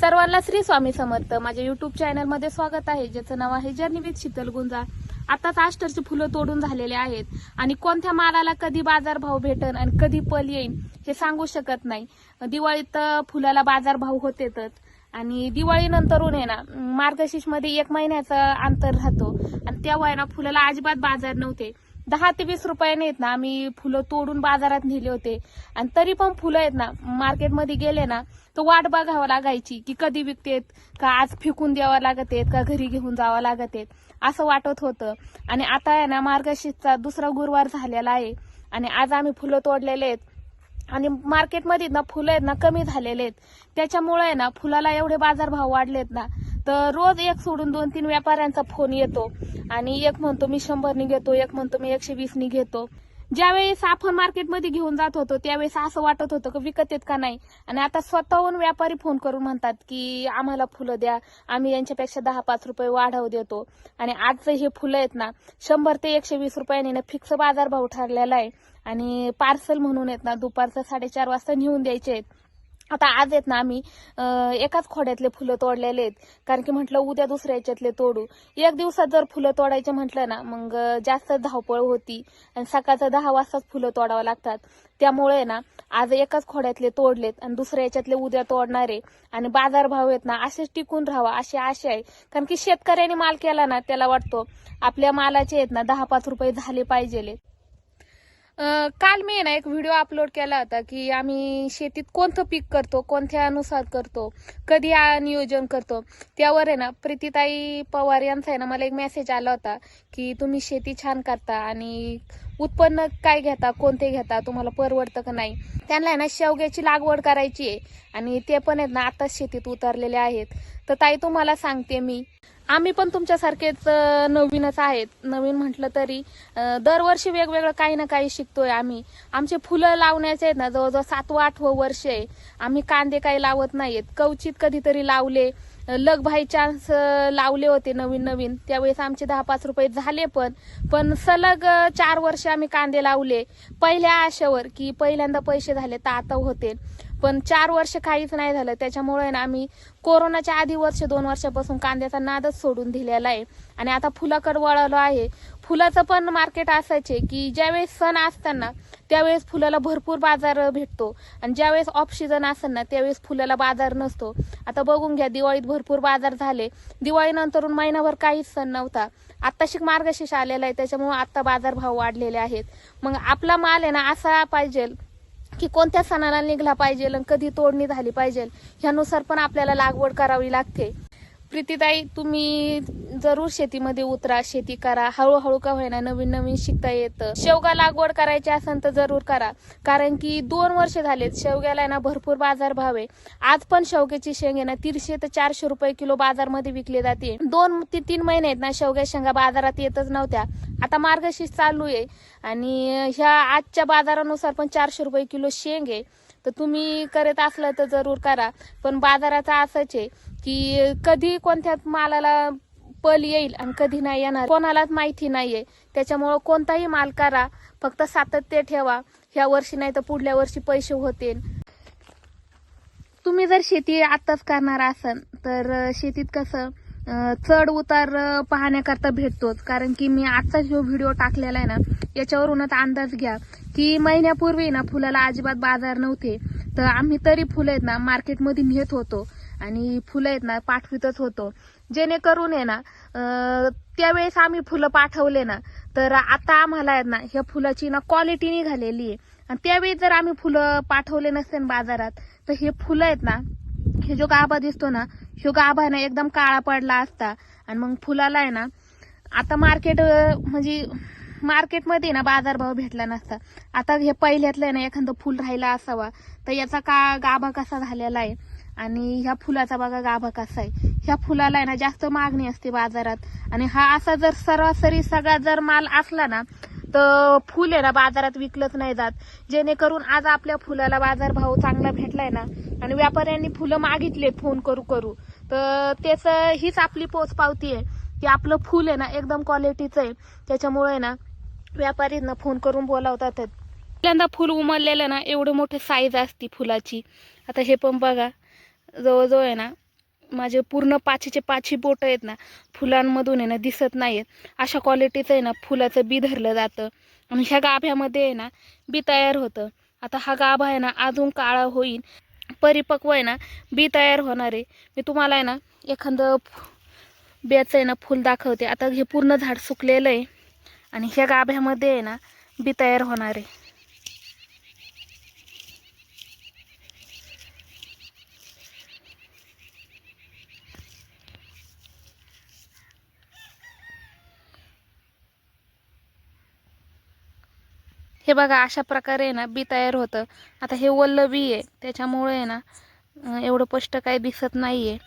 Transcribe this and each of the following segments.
सर्वांना श्री स्वामी समर्थ. माझ्या युट्यूब चॅनलमध्ये स्वागत आहे. ज्याचं नाव आहे जर्नी शीतल गुंजा आताच आष्टरची फुलं तोडून झालेले आहेत. आणि कोणत्या मालाला कधी बाजारभाव भेटन आणि कधी पल येईन हे सांगू शकत नाही. दिवाळीत तर फुलाला बाजारभाव होतेच आणि दिवाळीनंतरून आहे ना मार्गशीर्षमध्ये एक महिन्याचा अंतर राहतो. आणि तेव्हा आहे ना फुलाला अजिबात बाजार नव्हते. दहा ते वीस रुपयाने आहेत ना आम्ही फुलं तोडून बाजारात नेले होते. आणि तरी पण फुलं आहेत ना मार्केटमध्ये गेले ना तर वाट बघावं लागायची की कधी विकतेत का आज फेकून द्यावं लागत आहेत का घरी घेऊन जावं लागत आहेत असं वाटत होतं. आणि आता आहे ना मार्गशीर्षचा दुसरा गुरुवार झालेला आहे. आणि आज आम्ही फुलं तोडलेले आहेत. आणि मार्केटमध्ये ना फुलं आहेत ना कमी झालेले आहेत. त्याच्यामुळे आहे ना फुलाला एवढे बाजारभाव वाढलेत ना तर रोज एक सोडून दोन तीन व्यापाऱ्यांचा फोन येतो. आणि एक म्हणतो मी शंभरनी घेतो. एक म्हणतो मी एकशे वीसनी घेतो. ज्यावेळेस आपण मार्केटमध्ये घेऊन जात होतो त्यावेळेस असं वाटत होतं की विकत आहेत का नाही. आणि आता स्वतःहून व्यापारी फोन करून म्हणतात की आम्हाला फुलं द्या. आम्ही यांच्यापेक्षा दहा पाच रुपये वाढव देतो. आणि आजचं हे फुलं आहेत ना शंभर ते एकशे वीस रुपयाने ना फिक्स बाजारभाव ठरलेला आहे. आणि पार्सल म्हणून आहेत ना दुपारचं साडेचार वाजता नेऊन द्यायचे आहेत. आता आज आहेत ना आम्ही एकाच खोड्यातले फुलं तोडलेले आहेत. कारण की म्हटलं उद्या दुसऱ्या याच्यातले तोडू. एक दिवसात जर फुलं तोडायचे म्हटलं ना मग जास्त धावपळ होती. आणि सकाळचं दहा वाजताच फुलं तोडावं लागतात. त्यामुळे ना आज एकाच खोड्यातले तोडलेत आणि दुसऱ्या याच्यातले उद्या तोडणारे आणि बाजारभाव आहेत ना असेच टिकून राहावा अशी आशा आहे. कारण की शेतकऱ्याने माल केला ना त्याला वाटतो आपल्या मालाचे आहेत ना दहा पाच रुपये झाले पाहिजेले. काल मी ना एक व्हिडिओ अपलोड केला होता की आम्ही शेतीत कोणतं पीक करतो कोणत्या अनुसार करतो कधी नियोजन करतो. त्यावर आहे ना प्रीतीताई पवार यांचा आहे ना मला एक मेसेज आला होता की तुम्ही शेती छान करता आणि उत्पन्न काय घेता कोणते घेता तुम्हाला परवडतं का नाही. त्यांना आहे ना शेवग्याची लागवड करायची आहे आणि ते पण आहेत ना आताच शेतीत उतरलेले आहेत. तर ताई तुम्हाला सांगते मी. आम्ही पण तुमच्यासारखेच नवीनच आहेत. नवीन म्हटलं तरी दरवर्षी वेगवेगळं काही ना काही शिकतोय आम्ही. आमचे फुलं लावण्याचे आहेत ना जवळजवळ सातवं आठवं वर्ष आहे. आम्ही कांदे काही लावत नाहीत कवचित कधीतरी लावले. लग भाई चान्स लावले होते नवीन नवीन. त्यावेळेस आमचे दहा पाच रुपये झाले पण पण सलग चार वर्ष आम्ही कांदे लावले. पहिल्या आशेवर की पहिल्यांदा पैसे झाले तर आता होते. पण चार वर्ष काहीच नाही झालं. त्याच्यामुळे ना आम्ही कोरोनाच्या आधी वर्ष दोन वर्षापासून कांद्याचा नादच सोडून दिलेला आहे. आणि आता फुलाकड वळलो आहे. फुलाचं पण मार्केट असायचे की ज्यावेळेस सण असताना त्यावेळेस फुलाला भरपूर बाजार भेटतो. आणि ज्यावेळेस ऑफ सीझन असेल ना त्यावेळेस फुलाला बाजार नसतो. आता बघून घ्या दिवाळीत भरपूर बाजार झाले. दिवाळीनंतरून महिनाभर काहीच सण नव्हता. आत्ताशी मार्गशीर्ष आलेला आहे त्याच्यामुळे आत्ता बाजारभाव वाढलेले आहेत. मग आपला माल आहे ना असा पाहिजे की कोणत्या सणाला निघला पाहिजे आणि कधी तोडणी झाली पाहिजे ह्यानुसार पण आपल्याला लागवड करावी लागते. प्रीतीताई तुम्ही जरूर शेतीमध्ये उतरा शेती करा. हळूहळू का होईना नवीन नवीन शिकता येतं. शेवगा लागवड करायची असेल तर जरूर करा. कारण की दोन वर्ष झालेत शेवग्याला ना भरपूर बाजार भाव आहे. आज पण शेवग्याची शेंग आहे ना तीनशे ते चारशे रुपये किलो बाजारमध्ये विकली जाते. दोन ते तीन महिने आहेत ना शेवग्या शेंगा बाजारात येतच नव्हत्या. आता मार्गशीर्ष चालू आहे. आणि ह्या आजच्या बाजारानुसार पण चारशे रुपये किलो शेंग आहे. तर तुम्ही करत असलं तर जरूर करा. पण बाजाराचा असंच आहे की कधी कोणत्या मालाला पल येईल आणि कधी नाही येणार. कोणालाच माहिती नाहीये. त्याच्यामुळं कोणताही माल करा. फक्त सातत्य ठेवा. ह्या वर्षी नाही तर पुढल्या वर्षी पैसे होतील. तुम्ही जर शेती आताच करणार असाल तर शेतीत कसं चढ उतार पाहण्याकरता भेटतोच. कारण की मी आजचा जो व्हिडिओ टाकलेला आहे ना याच्यावरूनच अंदाज घ्या. की महिन्यापूर्वी ना फुलाला अजिबात बाजार नव्हते. तर आम्ही तरी फुलं आहेत ना मार्केटमध्ये नेत होतो. आणि फुलं आहेत ना पाठवितच होतो. जेणेकरून आहे ना त्यावेळेस आम्ही फुलं पाठवले ना तर आता आम्हाला आहेत ना ह्या फुलाची ना क्वालिटी निघालेली आहे. आणि त्यावेळी जर आम्ही फुलं पाठवले नसते ना बाजारात तर हे फुलं आहेत ना हे जो गाभा दिसतो ना ह्यो गाभा ना एकदम काळा पडला असता. आणि मग फुलाला आहे ना आता मार्केट म्हणजे मार्केटमध्ये ना बाजारभाव भेटला नसता. आता हे पहिल्यातलं आहे ना एखादं फुल राहिला असावा तर याचा का गाभा कसा झालेला आहे? आणि ह्या फुलाचा बघा गाभा कसा आहे. ह्या फुलाला आहे ना जास्त मागणी असते बाजारात. आणि हा असा जर सरासरी सगळा जर माल असला ना तर फुल आहे ना बाजारात विकलंच नाही जात. जेणेकरून आज आपल्या फुलाला बाजारभाव चांगला भेटलाय ना आणि व्यापाऱ्यांनी फुलं मागितले फोन करू करू. तर त्याच हीच आपली पोचपावती आहे. की आपलं फुल आहे ना एकदम क्वालिटीचं आहे. त्याच्यामुळे आहे ना व्यापारींना फोन करून बोलावतात पहिल्यांदा फुल उमललेलं ना एवढं मोठे साईज असते फुलाची. आता हे पण बघा जवळजवळ आहे ना माझे पूर्ण पाचीचे पाची बोटं आहेत ना फुलांमधून आहे ना दिसत नाहीत अशा क्वालिटीचं आहे ना फुलाचं बी धरलं जातं. आणि ह्या गाभ्यामध्ये आहे ना बी तयार होतं. आता हा गाभा आहे ना अजून काळा होईल. परिपक्व आहे ना बी तयार होणार आहे. मी तुम्हाला आहे ना एखादं बेचं ब्याचं आहे ना फूल दाखवते. आता हे पूर्ण झाड सुकलेलं आहे आणि ह्या गाभ्यामध्ये आहे ना बी तयार होणार आहे. हे बघा अशा प्रकारे आहे ना बी तयार होतं. आता हे वल्ल बी आहे त्याच्यामुळे आहे ना एवढं स्पष्ट काही दिसत नाही आहे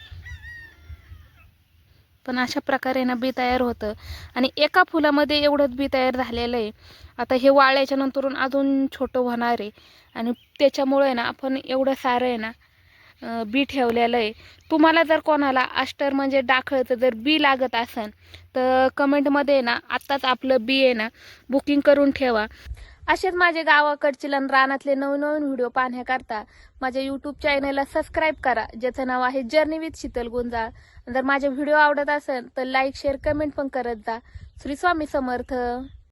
पण अशा प्रकारे ना बी तयार होतं. आणि एका फुलामध्ये एवढंच बी तयार झालेलं आहे. आता हे वाळ्याच्या नंतरून अजून छोटं होणार आहे. आणि त्याच्यामुळे आहे ना आपण एवढं सारं आहे ना बी ठेवलेलं आहे. तुम्हाला जर कोणाला अष्टर म्हणजे डाखळचं जर बी लागत असेल तर कमेंटमध्ये आहे ना आत्ताच आपलं बी आहे ना बुकिंग करून ठेवा. असेच माझे गावाकडचे आणि रानातले नवनवीन व्हिडिओ पाहण्याकरता माझ्या यूट्यूब चॅनलला सबस्क्राईब करा. ज्याचं नाव आहे जर्नी विथ शीतल गुंजाळ. जर माझे व्हिडिओ आवडत असेल तर लाईक शेअर कमेंट पण करत जा. श्री स्वामी समर्थ.